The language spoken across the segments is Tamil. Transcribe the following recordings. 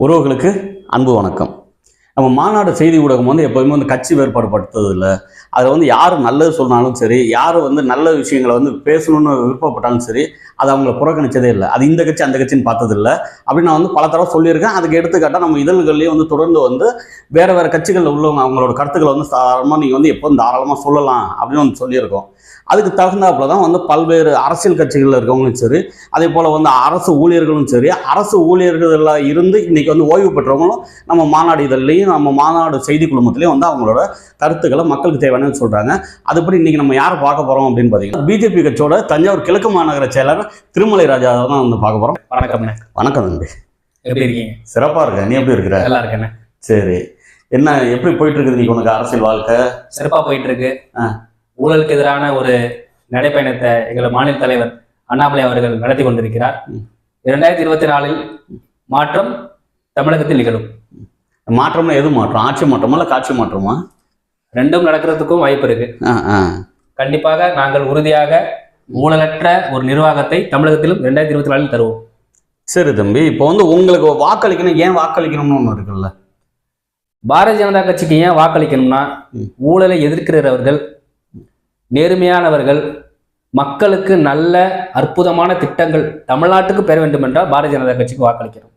உறவுகளுக்கு அன்பு வணக்கம். நம்ம மாநாடு செய்தி ஊடகம் வந்து எப்போதுமே வந்து கட்சி வேறுபாடு படுத்துறது இல்லை அதில் வந்து யார் நல்லது சொன்னாலும் சரி யார் வந்து நல்ல விஷயங்களை வந்து பேசணும்னு விருப்பப்பட்டாலும் சரி அது அவங்கள புறக்கணிச்சதே இல்லை. அது இந்த கட்சி அந்த கட்சின்னு பார்த்தது இல்லை அப்படின்னு நான் வந்து பல தடவை சொல்லியிருக்கேன். அதுக்கு எடுத்துக்காட்டாக நம்ம இதழ்கள்லேயே வந்து தொடர்ந்து வந்து வேறு வேறு கட்சிகளில் உள்ளவங்க அவங்களோட கருத்துக்களை வந்து தாராளமாக நீங்கள் வந்து எப்போதும் தாராளமாக சொல்லலாம் அப்படின்னு வந்து சொல்லியிருக்கோம். அதுக்கு தகுந்தாப்புல தான் வந்து பல்வேறு அரசியல் கட்சிகளில் இருக்கவங்களும் சரி அதே போல் வந்து அரசு ஊழியர்களும் சரி அரசு ஊழியர்களாக இருந்து இன்னைக்கு வந்து ஓய்வு பெற்றவங்களும் நம்ம மாநாடு இதழ்லையும் நம்ம மாநாடு செய்தி குழுமத்திலையும் வந்து அவங்களோட கருத்துக்களை மக்களுக்கு தேவையானு சொல்கிறாங்க அதுபடி இன்னைக்கு நம்ம யாரை பார்க்க போகிறோம் அப்படின்னு பார்த்தீங்கன்னா பிஜேபி கட்சியோட தஞ்சாவூர் கிழக்கு மாநகர செயலர் திருமலை ராஜா தான் வந்து பார்க்க போகிறோம் வணக்கம்ண்ணே வணக்கம் தம்பி. எப்படி இருக்கீங்க? சிறப்பாக இருக்க. நீ எப்படி இருக்கிற? நல்லா இருக்கேண்ணே சரி. என்ன எப்படி போயிட்டு இருக்குது நீ உனக்கு அரசியல் வாழ்க்கை? சிறப்பா போயிட்டு இருக்கு. ஊழலுக்கு எதிரான ஒரு நடைப்பயணத்தை எங்கள் மாநில தலைவர் அண்ணாமலை அவர்கள் நடத்தி கொண்டிருக்கிறார். இரண்டாயிரத்தி இருபத்தி நாலில் மாற்றம் தமிழகத்தில் நிகழும். மாற்றம்னா எது மாற்றம்? ஆட்சி மாற்றமா இல்லை காட்சி மாற்றமா? ரெண்டும் நடக்கிறதுக்கும் வாய்ப்பு இருக்கு. கண்டிப்பாக நாங்கள் உறுதியாக ஊழலற்ற ஒரு நிர்வாகத்தை தமிழகத்திலும் இரண்டாயிரத்தி இருபத்தி நாலில் தருவோம். சரி தம்பி இப்போ வந்து உங்களுக்கு வாக்களிக்கணும் ஏன் வாக்களிக்கணும்னு ஒன்று இருக்குல்ல? பாரதிய ஜனதா கட்சிக்கு ஏன் வாக்களிக்கணும்னா. ஊழலை எதிர்க்கிறவர்கள் நேர்மையானவர்கள் மக்களுக்கு நல்ல அற்புதமான திட்டங்கள் தமிழ்நாட்டுக்கு பெற வேண்டும் என்றால் பாரதிய ஜனதா கட்சிக்கு வாக்களிக்கிறோம்.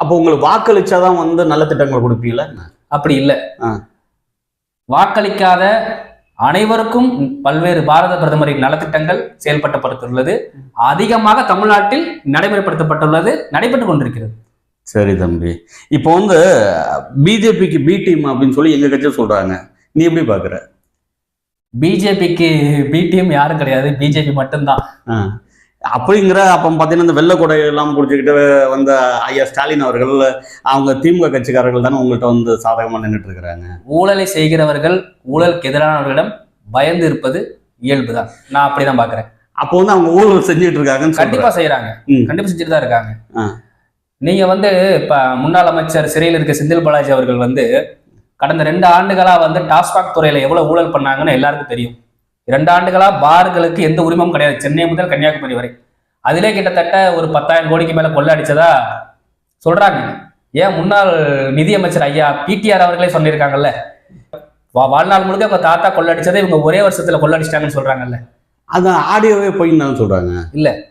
அப்போ உங்களுக்கு வாக்களிச்சாதான் வந்து நல்ல திட்டங்கள் கொடுப்பீங்களா அப்படி இல்லை. வாக்களிக்காத அனைவருக்கும் பல்வேறு பாரத பிரதமரின் நலத்திட்டங்கள் செயல்படுத்தப்பட்டுள்ளது. அதிகமாக தமிழ்நாட்டில் நடைமுறைப்படுத்தப்பட்டுள்ளது நடைபெற்றுக் கொண்டிருக்கிறது. சரி தம்பி. இப்போ வந்து பிஜேபிக்கு பி டீம் அப்படின்னு சொல்லி எங்க கட்சி சொல்றாங்க. நீ எப்படி பாக்குற? பிஜேபிக்கு பி டீம் யாரும் கிடையாது பிஜேபி மட்டும்தான். அப்படிங்கிற அப்போ பார்த்தீங்கன்னா இந்த வெள்ளை கொடை எல்லாம் குடிச்சுக்கிட்டு வந்த ஐயா ஸ்டாலின் அவர்கள் அவங்க திமுக கட்சிக்காரர்கள் தானே உங்கள்கிட்ட வந்து சாதகமாக நின்றுட்டு இருக்கிறாங்க ஊழலை செய்கிறவர்கள் ஊழலுக்கு எதிரானவர்களிடம் பயந்து இருப்பது இயல்புதான் நான் அப்படிதான் பாக்குறேன் அப்போ வந்து அவங்க ஊழல் செஞ்சுட்டு இருக்காங்கன்னு சொல்றேன். கண்டிப்பா செய்யறாங்க ம். கண்டிப்பா செஞ்சுட்டு தான் இருக்காங்க ஆ. நீங்க வந்து இப்ப முன்னாள் அமைச்சர் சிறையில் இருக்க செந்தில் பாலாஜி அவர்கள் வந்து கடந்த ரெண்டு ஆண்டுகளா வந்து டாஸ்மாக் துறையில எவ்வளவு ஊழல் பண்ணாங்கன்னு எல்லாருக்கும் தெரியும். இரண்டு ஆண்டுகளா பார்களுக்கு எந்த உரிமமும் கிடையாது. சென்னை முதல் கன்னியாகுமரி வரை. அதிலே கிட்டத்தட்ட ஒரு பத்தாயிரம் கோடிக்கு மேல கொள்ளடிச்சதா சொல்றாங்க. ஏன் முன்னாள் நிதியமைச்சர் ஐயா பிடிஆர் அவர்களே சொல்லியிருக்காங்கல்ல? வாழ்நாள் முழுக்க அவங்க தாத்தா கொள்ளடிச்சதை இவங்க ஒரே வருஷத்துல கொள்ளடிச்சிட்டாங்கன்னு சொல்றாங்கல்ல. அது ஆடியோவே போயின்னு சொல்றாங்க.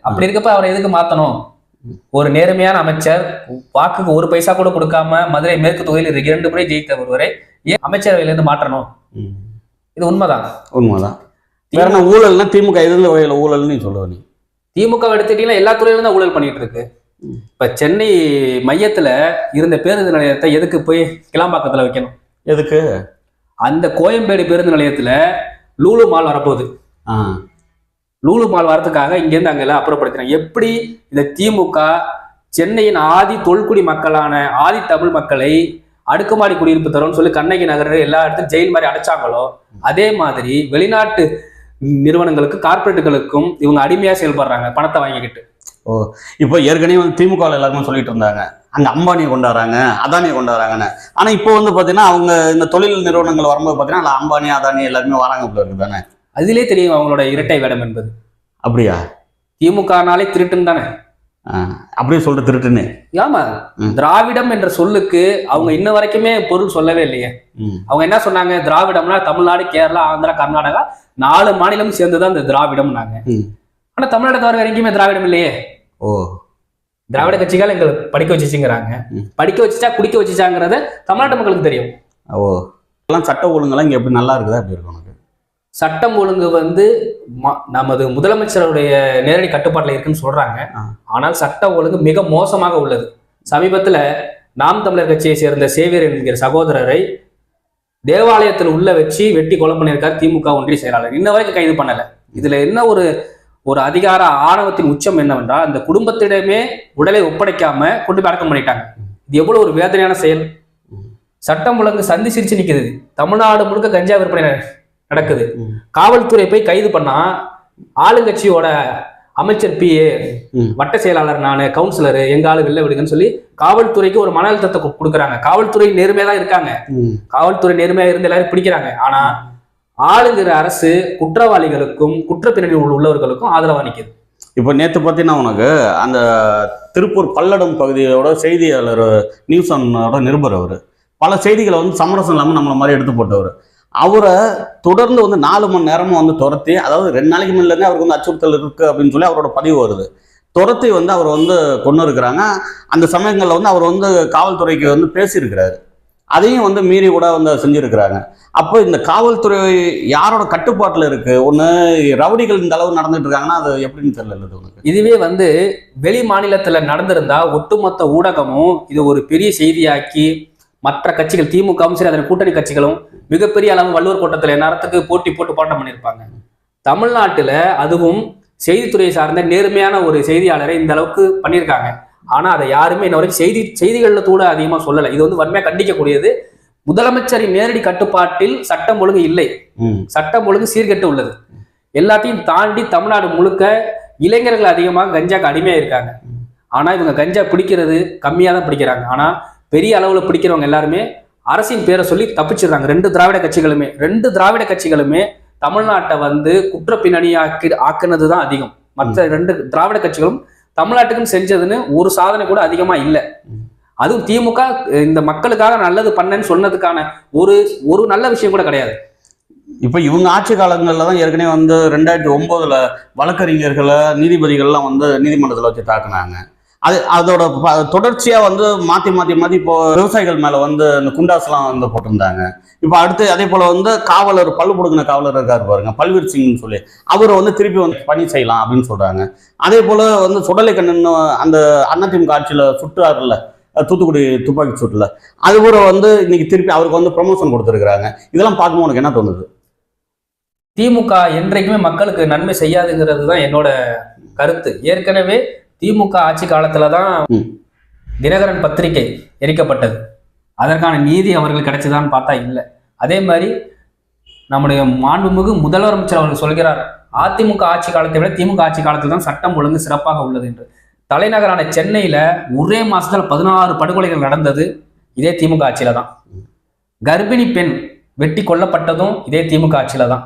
அப்படி இருக்கப்ப அவரை எதுக்கு மாத்தணும்? ஒரு நேர்மையான அமைச்சர் வாக்குக்கு ஒரு பைசா கூட கொடுக்காம மதுரை மேற்கு தொகுதியில் இரண்டு முறை ஜெயித்த ஒருவரை ஏன் அமைச்சரவையில இருந்து மாற்றணும். இது உண்மைதான். உண்மைதான். வேற ஊழல்னா திமுக எதிர்ந்த வகையில் ஊழல்னு நீ சொல்லுவ நீ. திமுக எடுத்துட்டீங்கன்னா எல்லா துறையிலும் தான் ஊழல் பண்ணிட்டு இருக்கு. இப்ப சென்னை மையத்துல இருந்த பேருந்து நிலையத்தை எதுக்கு போய் கிளாம்பாக்கத்துல வைக்கணும்? எதுக்கு? அந்த கோயம்பேடு பேருந்து நிலையத்துல லூலு மால் வரப்போகுது. லூலு மால் வரதுக்காக இங்கேருந்து அங்கெல்லாம் அப்புறப்படுத்தினாங்க. எப்படி இந்த திமுக சென்னையின் ஆதி தொல்குடி மக்களான ஆதி தமிழ் மக்களை அடுக்குமாடி குடியிருப்பு தரும்னு சொல்லி கண்ணகி நகர் எல்லா இடத்துலையும் ஜெயில் மாதிரி அடைச்சாங்களோ அதே மாதிரி வெளிநாட்டு நிறுவனங்களுக்கு கார்ப்பரேட்டுகளுக்கும் இவங்க அடிமையா செயல்படுறாங்க பணத்தை வாங்கிக்கிட்டு. ஓ இப்போ ஏற்கனவே வந்து திமுக எல்லாருமே சொல்லிட்டு இருந்தாங்க. அங்க அம்பானியை கொண்டாடுறாங்க அதானியை கொண்டாடுறாங்கன்னு. ஆனா இப்போ வந்து பாத்தீங்கன்னா அவங்க இந்த தொழில் நிறுவனங்கள் வரும்போது பாத்தீங்கன்னா அம்பானி அதானி எல்லாருமே வராங்க போல இருக்கு தானே அதிலே தெரியும் அவங்களோட இரட்டை வேடம் என்பது. அப்படியா? திமுகனாலே திருட்டுன்னு தானே? அப்படியே சொல்ற திருட்டுன்னு. ஆமா. திராவிடம் என்ற சொல்லுக்கு அவங்க இன்ன வரைக்குமே பொருள் சொல்லவே இல்லையே. அவங்க என்ன சொன்னாங்க? திராவிடம்னா தமிழ்நாடு கேரளா ஆந்திரா கர்நாடகா நாலு மாநிலம் சேர்ந்துதான் இந்த திராவிடம்னாங்க. ம். ஆனா தமிழ்நாடு தவிர எங்கேயுமே திராவிடம் இல்லையே. ஓ. திராவிட கட்சிகள் எங்களை படிக்க வச்சுச்சுங்கிறாங்க. படிக்க வச்சுச்சா குடிக்க வச்சுச்சாங்கிறத தமிழ்நாட்டு மக்களுக்கு தெரியும். ஓ. எல்லாம் சட்ட ஒழுங்கெல்லாம் இங்க எப்படி நல்லா இருக்குதா அப்படி இருக்கு உனக்கு சட்டம் ஒழுங்கு வந்து நமது முதலமைச்சருடைய நேரடி கட்டுப்பாட்டில் இருக்குன்னு சொல்றாங்க. ஆனால் சட்ட ஒழுங்கு மிக மோசமாக உள்ளது. சமீபத்துல நாம் தமிழர் கட்சியை சேர்ந்த சேவியர் என்கிற சகோதரரை தேவாலயத்தில் உள்ள வச்சு வெட்டி கொலை பண்ணியிருக்கார் திமுக ஒன்றிய செயலாளர். இன்ன வரைக்கும் கைது பண்ணல. இதுல என்ன ஒரு ஒரு அதிகார ஆணவத்தின் உச்சம் என்னவென்றால் அந்த குடும்பத்திடமே உடலை ஒப்படைக்காம கொண்டு போய் அடக்கம் பண்ணிட்டாங்க. இது எவ்வளவு ஒரு வேதனையான செயல். சட்டம் ஒழுங்கு சந்தி சிரிச்சு நிக்குது தமிழ்நாடு முழுக்க கஞ்சா விற்பனை நடக்குது. காவல்துறை போய் கைது பண்ணா ஆளுங்கட்சியோட அமைச்சர் பி ம். வட்ட செயலாளர் நான் கவுன்சிலர் எங்க ஆளு வெளில விடுங்கன்னு சொல்லி காவல்துறைக்கு ஒரு மன அழுத்தத்தை கொடுக்குறாங்க. காவல்துறை நேர்மையா தான் இருக்காங்க. காவல்துறை நேர்மையா இருந்து எல்லாரும் பிடிக்கிறாங்க. ஆனா ஆளுங்கிற அரசு குற்றவாளிகளுக்கும் குற்ற பின்னணி உள்ளவர்களுக்கும் ஆதரவா நிக்குது. இப்போ நேற்று பார்த்தீங்கன்னா உனக்கு அந்த திருப்பூர் பல்லடம் பகுதியோட செய்தியாளர் நியூஸ் ஒன்னோட நிருபர் அவர். பல செய்திகளை வந்து சமரசம் இல்லாமல் நம்மள மாதிரி எடுத்து போட்டவர். அவரை தொடர்ந்து வந்து நாலு மணி நேரமும் வந்து துரத்தி அதாவது ரெண்டு நாளைக்கு முன்னே அவருக்கு வந்து அச்சுறுத்தல் இருக்குது அப்படின்னு சொல்லி அவரோட பதிவு வருது. துரத்தி வந்து அவர் வந்து கொண்டு இருக்கிறாங்க அந்த சமயங்களில் வந்து அவர் வந்து காவல்துறைக்கு வந்து பேசியிருக்கிறாரு. அதையும் வந்து மீறி கூட வந்து செஞ்சுருக்கிறாங்க. அப்போ இந்த காவல்துறை யாரோட கட்டுப்பாட்டில் இருக்குது ஒன்று ரவுடிகள் இந்த அளவு நடந்துட்டு இருக்காங்கன்னா அது எப்படின்னு தெரியல உனக்கு இதுவே வந்து வெளி மாநிலத்தில் நடந்திருந்தா ஒட்டுமொத்த ஊடகமும் இது ஒரு பெரிய செய்தியாக்கி மற்ற கட்சிகள் திமுகவும் சரி அதன் கூட்டணி கட்சிகளும் மிகப்பெரிய அளவு வள்ளுவர் கூட்டத்துல நேரத்துக்கு போட்டி போட்டு போராட்டம் பண்ணியிருப்பாங்க. தமிழ்நாட்டுல அதுவும் செய்தித்துறையை சார்ந்த நேர்மையான ஒரு செய்தியாளரை இந்த அளவுக்கு பண்ணியிருக்காங்க. ஆனா அதை யாருமே இன்ன வரைக்கும் செய்தி செய்திகள்ல கூட அதிகமா சொல்லலை. இது வந்து வன்மையா கண்டிக்கக்கூடியது. முதலமைச்சரின் நேரடி கட்டுப்பாட்டில் சட்டம் ஒழுங்கு இல்லை. சட்டம் ஒழுங்கு சீர்கெட்டு உள்ளது. எல்லாத்தையும் தாண்டி தமிழ்நாடு முழுக்க இளைஞர்கள் அதிகமாக கஞ்சாக்கு அடிமையா இருக்காங்க. ஆனா இவங்க கஞ்சா பிடிக்கிறது கம்மியா தான் பிடிக்கிறாங்க. ஆனா பெரிய அளவுல பிடிக்கிறவங்க எல்லாருமே அரசின் பேரை சொல்லி தப்பிச்சிடுறாங்க. ரெண்டு திராவிட கட்சிகளுமே ரெண்டு திராவிட கட்சிகளுமே தமிழ்நாட்டை வந்து குற்ற பின்னணி ஆக்கி ஆக்குனது தான் அதிகம். மற்ற ரெண்டு திராவிட கட்சிகளும் தமிழ்நாட்டுக்குன்னு செஞ்சதுன்னு ஒரு சாதனை கூட அதிகமா இல்லை. அதுவும் திமுக இந்த மக்களுக்காக நல்லது பண்ணேன்னு சொன்னதுக்கான ஒரு ஒரு நல்ல விஷயம் கூட கிடையாது. இப்போ இவங்க ஆட்சி காலங்களில் தான் ஏற்கனவே வந்து ரெண்டாயிரத்தி ஒம்போதுல வழக்கறிஞர்களை நீதிபதிகள்லாம் வந்து நீதிமன்றத்தில் வச்சு தாக்குனாங்க. அது அதோட தொடர்ச்சியாக தொடர்ச்சியா வந்து மாத்தி மாத்தி மாத்தி இப்போ விவசாயிகள் மேல வந்து இந்த குண்டாஸ்லாம் வந்து போட்டிருந்தாங்க. இப்போ அடுத்து அதே போல வந்து காவலர் பல்லு கொடுக்கின காவலர் இருக்காரு பாருங்க பல்வீர் சிங்னு சொல்லி. அவரை வந்து திருப்பி வந்து பணி செய்யலாம் அப்படின்னு சொல்றாங்க. அதே போல வந்து சுடலை கண்ணன் அந்த அதிமுக ஆட்சியில சுட்டுறாருல தூத்துக்குடி துப்பாக்கி சூட்டில். அது கூட வந்து இன்னைக்கு திருப்பி அவருக்கு வந்து ப்ரொமோஷன் கொடுத்துருக்குறாங்க. இதெல்லாம் பார்க்கும்போது உனக்கு என்ன தோணுது? திமுக என்றைக்குமே மக்களுக்கு நன்மை செய்யாதுங்கிறது தான் என்னோட கருத்து. ஏற்கனவே திமுக ஆட்சி காலத்துல தான். தினகரன் பத்திரிகை எரிக்கப்பட்டது. அதற்கான நீதி அவர்கள் கிடைச்சதான்னு பார்த்தா இல்லை. அதே மாதிரி நம்முடைய மாண்புமிகு முதலமைச்சர் அவர்கள் சொல்கிறார் அதிமுக ஆட்சி காலத்தை விட திமுக ஆட்சி காலத்தில் தான் சட்டம் ஒழுங்கு சிறப்பாக உள்ளது என்று. தலைநகரான சென்னையில ஒரே மாசத்துல பதினாறு படுகொலைகள் நடந்தது இதே திமுக ஆட்சியில தான் கர்ப்பிணி பெண் வெட்டி கொல்லப்பட்டதும் இதே திமுக ஆட்சியில தான்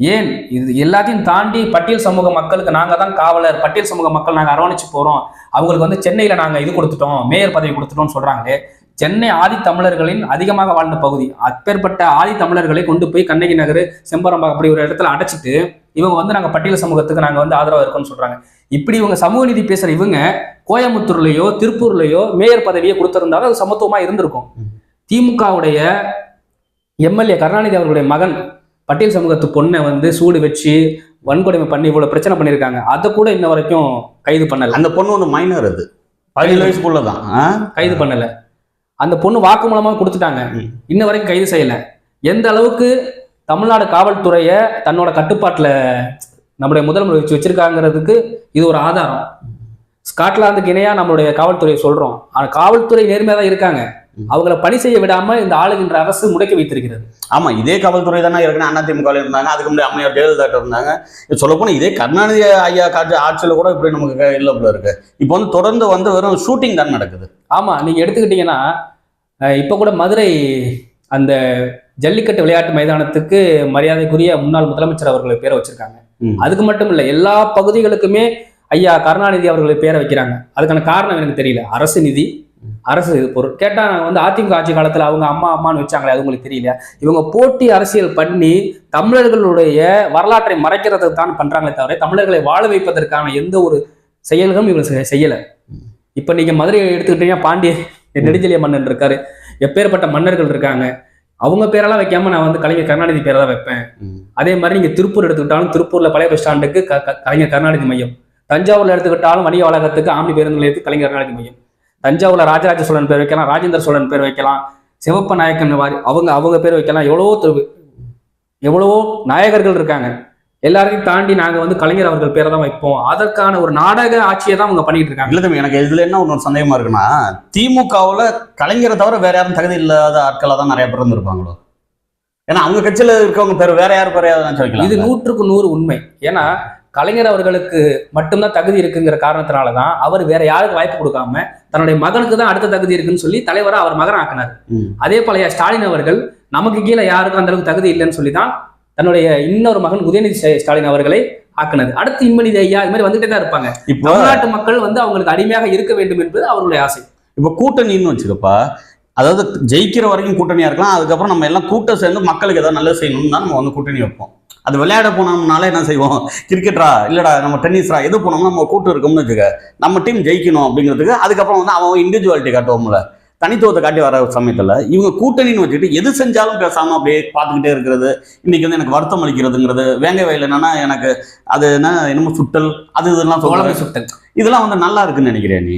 ஏன்? இது எல்லாத்தையும் தாண்டி பட்டியல் சமூக மக்களுக்கு நாங்க தான் காவலர். பட்டியல் சமூக மக்கள் நாங்க அரவணைச்சு போறோம். அவங்களுக்கு வந்து சென்னையில நாங்க இது கொடுத்துட்டோம். மேயர் பதவி கொடுத்துட்டோம்னு சொல்றாங்களே. சென்னை ஆதி தமிழர்களின் அதிகமாக வாழ்ந்த பகுதி. அப்பேற்பட்ட ஆதி தமிழர்களை கொண்டு போய் கண்ணகி நகர் செம்பரம்பாக்கம் அப்படி ஒரு இடத்துல அடைச்சிட்டு இவங்க வந்து நாங்க பட்டியல் சமூகத்துக்கு நாங்க வந்து ஆதரவா இருக்கோம்னு சொல்றாங்க. இப்படி இவங்க சமூக நீதி பேசுற இவங்க கோயம்புத்தூர்லயோ திருப்பூர்லயோ மேயர் பதவியை கொடுத்திருந்தாலும் அது சமத்துவமா இருந்திருக்கும். திமுகவுடைய எம்எல்ஏ கருணாநிதி அவர்களுடைய மகன் பட்டியல் சமூகத்து பொண்ணை வந்து சூடு வச்சு வன்கொடுமை பண்ணி இவ்வளவு பிரச்சனை பண்ணியிருக்காங்க. அதை கூட இன்ன வரைக்கும் கைது பண்ணல. அந்த பொண்ணு வந்து மைனர் அது. பதினேழு வயசுக்குள்ள தான் கைது பண்ணல. அந்த பொண்ணு வாக்குமூலமா கொடுத்துட்டாங்க. ம். இன்ன வரைக்கும் கைது செய்யல. எந்த அளவுக்கு தமிழ்நாடு காவல்துறையை தன்னோட கட்டுப்பாட்டுல நம்முடைய முதல்வர் வச்சு வச்சிருக்காங்கிறதுக்கு இது ஒரு ஆதாரம். ஸ்காட்லாந்துக்கு இணையா நம்மளுடைய காவல்துறையை சொல்றோம். ஆனா காவல்துறை நேர்மையா தான் இருக்காங்க. அவங்கள பணி செய்ய விடாம இந்த ஆளுகின்ற அரசு முடக்கி வைத்திருக்கிறது. ஆமா இதே காவல்துறை தானே ஏற்கனவே அதிமுக இருந்தாங்க அதுக்கு முன்னாடி அம்மையார் ஜெயலலிதா இருந்தாங்க. சொல்ல போனா இதே கருணாநிதி ஐயா காட்சி ஆட்சியில கூட இப்படி நமக்கு இல்ல போல இருக்கு. இப்போ வந்து தொடர்ந்து வந்து வெறும் ஷூட்டிங் தான் நடக்குது. ஆமா நீங்க எடுத்துக்கிட்டீங்கன்னா இப்ப கூட மதுரை அந்த ஜல்லிக்கட்டு விளையாட்டு மைதானத்துக்கு மரியாதைக்குரிய முன்னாள் முதலமைச்சர் அவர்கள் பேரை வச்சிருக்காங்க. அதுக்கு மட்டும் இல்ல எல்லா பகுதிகளுக்குமே ஐயா கருணாநிதி அவர்கள் பேரை வைக்கிறாங்க. அதுக்கான காரணம் எனக்கு தெரியல. அரசு நிதி அரசு பொருள் கேட்டா நாங்க வந்து அதிமுக ஆட்சி காலத்துல அவங்க அம்மா அம்மான்னு வச்சாங்களே அது உங்களுக்கு தெரியல. இவங்க போட்டி அரசியல் பண்ணி தமிழர்களுடைய வரலாற்றை மறைக்கிறதுக்கு தான் பண்றாங்களே தவிர தமிழர்களை வாழ வைப்பதற்கான எந்த ஒரு செயல்களும் இவங்க செய்யலை செய்யல. இப்ப நீங்க மதுரையை எடுத்துக்கிட்டீங்கன்னா பாண்டிய நெடுஞ்செலிய மன்னன் இருக்காரு. எப்பேற்பட்ட மன்னர்கள் இருக்காங்க. அவங்க பேரெல்லாம் வைக்காம நான் வந்து கலைஞர் கருணாநிதி பேரை தான் வைப்பேன். அதே மாதிரி நீங்க திருப்பூர் எடுத்துக்கிட்டாலும் திருப்பூர்ல பழைய பஸ் ஸ்டாண்டுக்கு க- கலைஞர் கருணாநிதி மையம். தஞ்சாவூர்ல எடுத்துக்கிட்டாலும் வணிக வளாகத்துக்கு ஆம்னி பேருந்து நிலையத்துக்கு கலைஞர் கருணாநிதி மையம். தஞ்சாவூர்ல ராஜராஜ சோழன் பேர் வைக்கலாம் ராஜேந்திர சோழன் பேர் வைக்கலாம் சிவப்ப நாயக்கன் வாரி அவங்க அவங்க பேர் வைக்கலாம். எவ்வளவோ திரு- எவ்வளவோ நாயகர்கள் இருக்காங்க. எல்லாரையும் தாண்டி நாங்க வந்து கலைஞர் அவர்கள் பேரை தான் வைப்போம். அதற்கான ஒரு நாடக ஆட்சியை தான் அவங்க பண்ணிட்டு இருக்காங்க. இல்ல தம்பி எனக்கு இதுல என்ன ஒரு சந்தேகமா இருக்குன்னா திமுகவுல கலைஞரை தவிர வேற யாரும் தகுதி இல்லாத ஆட்களா தான் நிறைய பேர் இருந்திருப்பாங்களோ ஏன்னா அவங்க கட்சியில இருக்கவங்க பேர் வேற யார் பேர் இது நூற்றுக்கு நூறு உண்மை. ஏன்னா கலைஞர் அவர்களுக்கு மட்டும்தான் தகுதி இருக்குங்கிற காரணத்தினால தான் அவர் வேற யாருக்கு வாய்ப்பு கொடுக்காம தன்னுடைய மகனுக்கு தான் அடுத்த தகுதி இருக்குன்னு சொல்லி தலைவரா அவர் மகன் ஆக்கினார். அதே போல ஸ்டாலின் அவர்கள் நமக்கு கீழே யாருக்கும் அந்த அளவுக்கு தகுதி இல்லைன்னு சொல்லி தான் தன்னுடைய இன்னொரு மகன் உதயநிதி ஸ்டா- ஸ்டாலின் அவர்களை ஆக்குனது அடுத்து இன்பநிதி ஐயா இது மாதிரி வந்துட்டே தான் இருப்பாங்க. இப்போ தமிழ்நாட்டு மக்கள் வந்து அவங்களுக்கு அடிமையாக இருக்க வேண்டும் என்பது அவர்களுடைய ஆசை. இப்போ கூட்டணின்னு வச்சுக்கப்பா அதாவது ஜெயிக்கிற வரைக்கும் கூட்டணியா இருக்கலாம். அதுக்கப்புறம் நம்ம எல்லாம் கூட்டம் சேர்ந்து மக்களுக்கு ஏதாவது நல்லது செய்யணும்னு தான் நம்ம வந்து கூட்டணி வைப்போம். அது விளையாட போனோம்னாலே என்ன செய்வோம்? கிரிக்கெட்டரா இல்லடா நம்ம டென்னிஸ்ரா? எது போனோம்னா நம்ம கூட்டம் இருக்கோம்னு வச்சுக்க. நம்ம டீம் ஜெயிக்கணும் அப்படிங்கிறதுக்கு அதுக்கப்புறம் வந்து அவன் இண்டிவிஜுவாலிட்டி காட்டுவோம்ல. தனித்துவத்தை காட்டி வர சமயத்துல இவங்க கூட்டணின்னு வச்சுக்கிட்டு எது செஞ்சாலும் பேசாம அப்படியே பார்த்துக்கிட்டே இருக்கிறது. இன்னைக்கு வந்து எனக்கு வருத்தம் அளிக்கிறதுங்கிறது வேங்க வயல் என்னன்னா எனக்கு அது என்ன என்னமோ சுட்டல் அது இதெல்லாம் சுட்டல். இதெல்லாம் வந்து நல்லா இருக்குன்னு நினைக்கிறேன் நீ.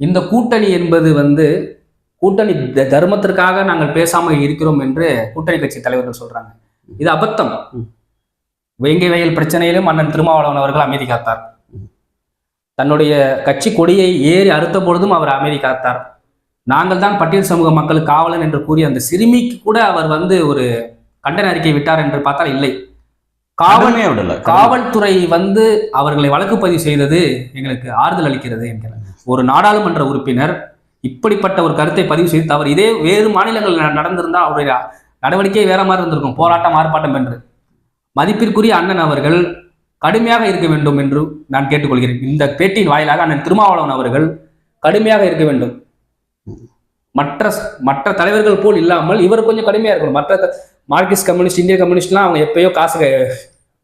இந்த கூட்டணி என்பது வந்து கூட்டணி தர்மத்திற்காக நாங்கள் பேசாமல் இருக்கிறோம் என்று கூட்டணி கட்சி தலைவர்கள் சொல்றாங்க. இது அபத்தம். வேங்கை வயல் பிரச்சனையிலும் அண்ணன் திருமாவளவன் அவர்கள் அமைதி காத்தார். தன்னுடைய கட்சி கொடியை ஏறி அறுத்த பொழுதும் அவர் அமைதி காத்தார். நாங்கள் தான் பட்டியல் சமூக மக்களுக்கு காவலன் என்று கூறிய அந்த சிறுமிக்கு கூட அவர் வந்து ஒரு கண்டன அறிக்கை விட்டார் என்று பார்த்தால் இல்லை. காவல் காவலே விடல காவல்துறை வந்து அவர்களை வழக்கு பதிவு செய்தது எங்களுக்கு ஆறுதல் அளிக்கிறது என்கிறார். ஒரு நாடாளுமன்ற உறுப்பினர் இப்படிப்பட்ட ஒரு கருத்தை பதிவு செய்து தவறு. இதே வேறு மாநிலங்கள் ந- நடந்திருந்தால் அவருடைய நடவடிக்கை வேற மாதிரி இருந்திருக்கும். போராட்டம் ஆர்ப்பாட்டம் என்று. மதிப்பிற்குரிய அண்ணன் அவர்கள் கடுமையாக இருக்க வேண்டும் என்று நான் கேட்டுக்கொள்கிறேன். இந்த பேட்டியின் வாயிலாக அண்ணன் திருமாவளவன் அவர்கள் கடுமையாக இருக்க வேண்டும். மற்ற மற்ற தலைவர்கள் போல் இல்லாமல் இவர் கொஞ்சம் கடுமையாக இருக்கணும். மற்ற மார்க்சிஸ்ட் கம்யூனிஸ்ட் இந்திய கம்யூனிஸ்ட்லாம் அவங்க எப்பயோ காசு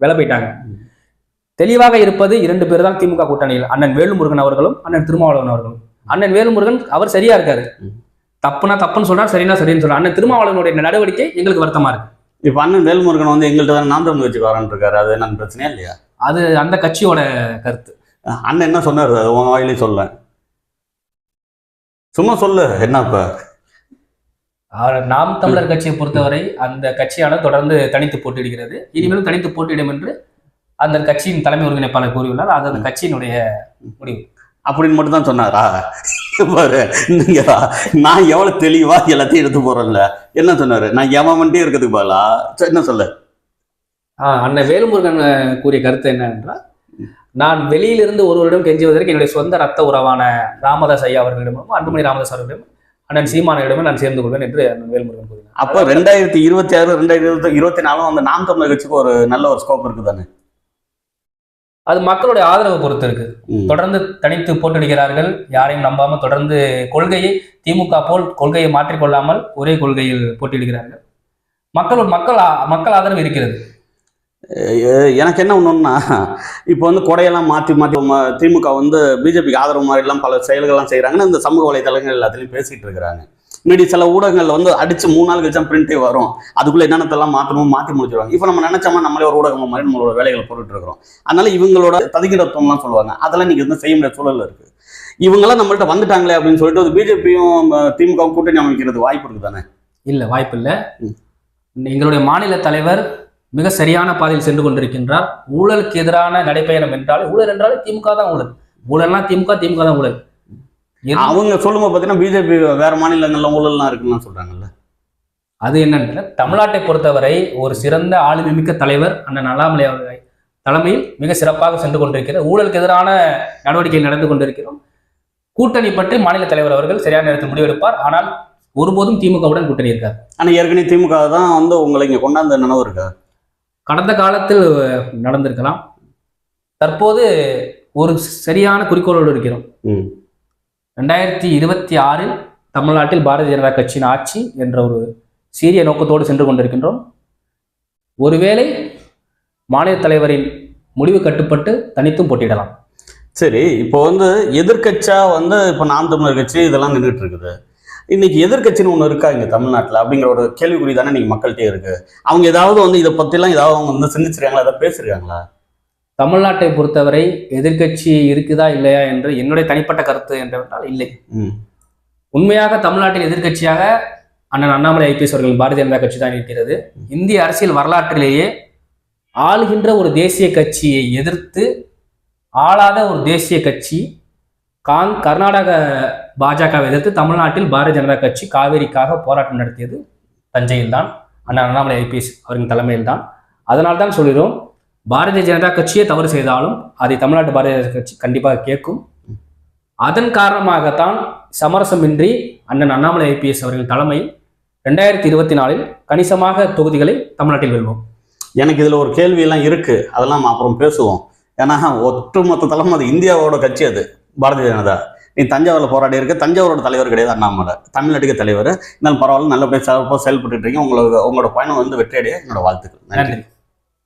வில போயிட்டாங்க. தெளிவாக இருப்பது இரண்டு பேர் தான் திமுக கூட்டணியில். அண்ணன் வேலுமுருகன் அவர்களும் அண்ணன் திருமாவளவன் அவர்களும். அண்ணன் வேலுமுருகன் அவர் சரியா இருக்காரு. தப்புனா தப்புன்னு சொல்றாரு சரினா சரின்னு சொல்றாரு. அண்ணன் திருமாவளவனுடைய நடவடிக்கை எங்களுக்கு வருத்தமா இருக்கு. இப்ப அண்ணன் வேல்முருகன் வந்து எங்கள்கிட்ட தான் நாம் தமிழ் வச்சு வரேன் இருக்காரு. அது என்னன்னு பிரச்சனையா இல்லையா? அது அந்த கட்சியோட கருத்து. அண்ணன் என்ன சொன்னாரு? அது உன் வாயிலே சொல்ல. சும்மா சொல்லு. என்ன இப்ப? அவர் நாம் தமிழர் கட்சியை பொறுத்தவரை அந்த கட்சியானது தொடர்ந்து தனித்து போட்டியிடுகிறது. இனிமேலும் தனித்து போட்டியிடும் என்று அந்த கட்சியின் தலைமை ஒருங்கிணைப்பாளர் கூறியுள்ளார். அது அந்த கட்சியினுடைய முடிவு. அப்படின்னு மட்டும் தான் சொன்னாரா? பாரு நான் எவ்வளவு தெளிவா எல்லாத்தையும் எடுத்து போறேன்ல என்ன சொன்னாரு? நான் எவன்ட்டே இருக்கிறதுக்கு சரி, என்ன சொல்ல? அண்ணன் வேலுமுருகன் கூறிய கருத்து என்ன என்றால் நான் வெளியிலிருந்து ஒருவரிடம் கெஞ்சுவதற்கு என்னுடைய சொந்த ரத்த உறவான ராமதாஸ் ஐயா அவர்களிடமும் அன்புமணி ராமதாஸ் அவர்களிடம் அண்ணன் சீமானிடமும் நான் சேர்ந்து கொள்வேன் என்று வேலுமுருகன் கூறினார். அப்ப ரெண்டாயிரத்தி இருபத்தி ஆறு ரெண்டாயிரத்தி இருபத்தி நாலும் வந்து நாம் தமிழர் கட்சிக்கு ஒரு நல்ல ஒரு ஸ்கோப் இருக்குதானே? அது மக்களுடைய ஆதரவு பொறுத்து இருக்கு. தொடர்ந்து தனித்து போட்டியிடுகிறார்கள் யாரையும் நம்பாம தொடர்ந்து கொள்கையை திமுக போல் கொள்கையை மாற்றிக்கொள்ளாமல் ஒரே கொள்கையில் போட்டியிடுகிறார்கள் மக்கள் மக்கள் மக்கள் ஆதரவு இருக்கிறது. எனக்கு என்ன ஒண்ணுன்னா இப்போ வந்து கொடையெல்லாம் மாற்றி மாற்றி திமுக வந்து பிஜேபிக்கு ஆதரவு மாதிரிலாம் பல செயல்கள்லாம் செய்கிறாங்கன்னு இந்த சமூக வலைதளங்கள் எல்லாத்துலேயும் பேசிட்டு இருக்கிறாங்க. முன்னாடி சில ஊடகங்கள்ல வந்து அடிச்சு மூணு நாள் கழிச்சா பிரிண்டே வரும். அதுக்குள்ள என்னென்னத்தெல்லாம் மாற்றணும் மாற்றி முடிச்சிருவாங்க இப்போ நம்ம நினைச்சோமா நம்மளே ஒரு ஊடகம் மாதிரி நம்மளோட வேலைகளை போட்டுட்டு இருக்கிறோம். அதனால இவங்களோட ததுக்கிடத்துவம்லாம் சொல்லுவாங்க. அதெல்லாம் நீங்க எதுவும் செய்ய முடியாத சூழல் இருக்கு. இவங்கெல்லாம் நம்மள்ட்ட வந்துட்டாங்களே அப்படின்னு சொல்லிட்டு பிஜேபியும் திமுகவும் கூட்டணி அமைக்கிறது வாய்ப்பு இருக்கு தானே இல்ல வாய்ப்பு இல்ல. எங்களுடைய மாநில தலைவர் மிக சரியான பாதையில் சென்று கொண்டிருக்கின்றார். ஊழலுக்கு எதிரான நடைபயணம் என்றால் ஊழல் என்றாலே திமுக தான் ஊழல். ஊழல்னா திமுக திமுக தான் ஊழல். அவங்க சொல்லும்போது பார்த்தீங்கன்னா பிஜேபி வேற மாநிலங்கள்ல ஊழல்லாம் இருக்குன்னு சொல்றாங்கல்ல. அது என்னன்னு தமிழ்நாட்டை பொறுத்தவரை ஒரு சிறந்த ஆளுமை மிக்க தலைவர் அண்ணன் அண்ணாமலை அவர்கள் தலைமையில் மிக சிறப்பாக சென்று கொண்டிருக்கிறது ஊழலுக்கு எதிரான நடவடிக்கை நடந்து கொண்டிருக்கிறோம். கூட்டணி பற்றி மாநில தலைவர் அவர்கள் சரியான நேரத்தில் முடிவெடுப்பார். ஆனால் ஒருபோதும் திமுகவுடன் கூட்டணி இருக்காது. ஆனா ஏற்கனவே திமுக தான் வந்து உங்களை இங்க கொண்டாந்த நினைவு இருக்கா? கடந்த காலத்தில் நடந்திருக்கலாம். தற்போது ஒரு சரியான குறிக்கோளோடு இருக்கிறோம். ரெண்டாயிரத்தி இருபத்தி ஆறில் தமிழ்நாட்டில் பாரதிய ஜனதா கட்சியின் ஆட்சி என்ற ஒரு சீரிய நோக்கத்தோடு சென்று கொண்டிருக்கின்றோம். ஒருவேளை மாநில தலைவரின் முடிவு கட்டுப்பட்டு தனித்தும் போட்டியிடலாம். சரி இப்போ வந்து எதிர்க்கட்சியா வந்து இப்போ நாம் தமிழர் கட்சி இதெல்லாம் நின்றுட்டு இருக்குது. இன்னைக்கு எதிர்க்கட்சின்னு ஒன்று இருக்கா இங்கே தமிழ்நாட்டில் அப்படிங்கிற ஒரு கேள்விக்குறி தானே இன்னைக்கு மக்கள்கிட்டே இருக்கு. அவங்க ஏதாவது வந்து இதை பற்றிலாம் ஏதாவது அவங்க வந்து சிந்திச்சிருக்காங்களா? ஏதாவது பேசிருக்காங்களா? தமிழ்நாட்டை பொறுத்தவரை எதிர்க்கட்சி இருக்குதா இல்லையா என்று என்னுடைய தனிப்பட்ட கருத்து என்றால் இல்லை. உண்மையாக தமிழ்நாட்டில் எதிர்க்கட்சியாக அண்ணன் அண்ணாமலை ஐபிஎஸ் அவர்கள் பாரதிய ஜனதா கட்சி தான் இருக்கிறது. இந்திய அரசியல் வரலாற்றிலேயே ஆளுகின்ற ஒரு தேசிய கட்சியை எதிர்த்து ஆளாத ஒரு தேசிய கட்சி காங் கர்நாடக பாஜகவை எதிர்த்து தமிழ்நாட்டில் பாரதிய ஜனதா கட்சி காவேரிக்காக போராட்டம் நடத்தியது தஞ்சையில் தான் அண்ணன் அண்ணாமலை ஐபிஎஸ் அவரின் தலைமையில் தான் அதனால் தான் சொல்கிறோம் பாரதிய ஜனதா கட்சியே தவறு செய்தாலும் அதை தமிழ்நாட்டு பாரதிய கட்சி கண்டிப்பாக கேட்கும். அதன் காரணமாகத்தான் சமரசமின்றி அண்ணன் அண்ணாமலை ஐபிஎஸ் அவர்கள் தலைமையில் ரெண்டாயிரத்தி இருபத்தி நாலில் கணிசமாக தொகுதிகளை தமிழ்நாட்டில் வெல்வோம். எனக்கு இதில் ஒரு கேள்வியெல்லாம் இருக்குது அதெல்லாம் அப்புறம் பேசுவோம். ஏன்னா ஒட்டுமொத்த தலைமை அது இந்தியாவோட கட்சி அது பாரதிய ஜனதா. நீ தஞ்சாவூரில் போராடி இருக்க தஞ்சாவூரோட தலைவர் கிடையாது அண்ணாமலை. தமிழ்நாட்டுக்கு தலைவர். இருந்தாலும் பரவாயில்ல நல்லபடியாக சிறப்பாக செயல்பட்டு இருக்கீங்க. உங்களுக்கு உங்களோட பயணம் வந்து வெற்றியடைய என்னோட வாழ்த்துக்கள். நன்றி.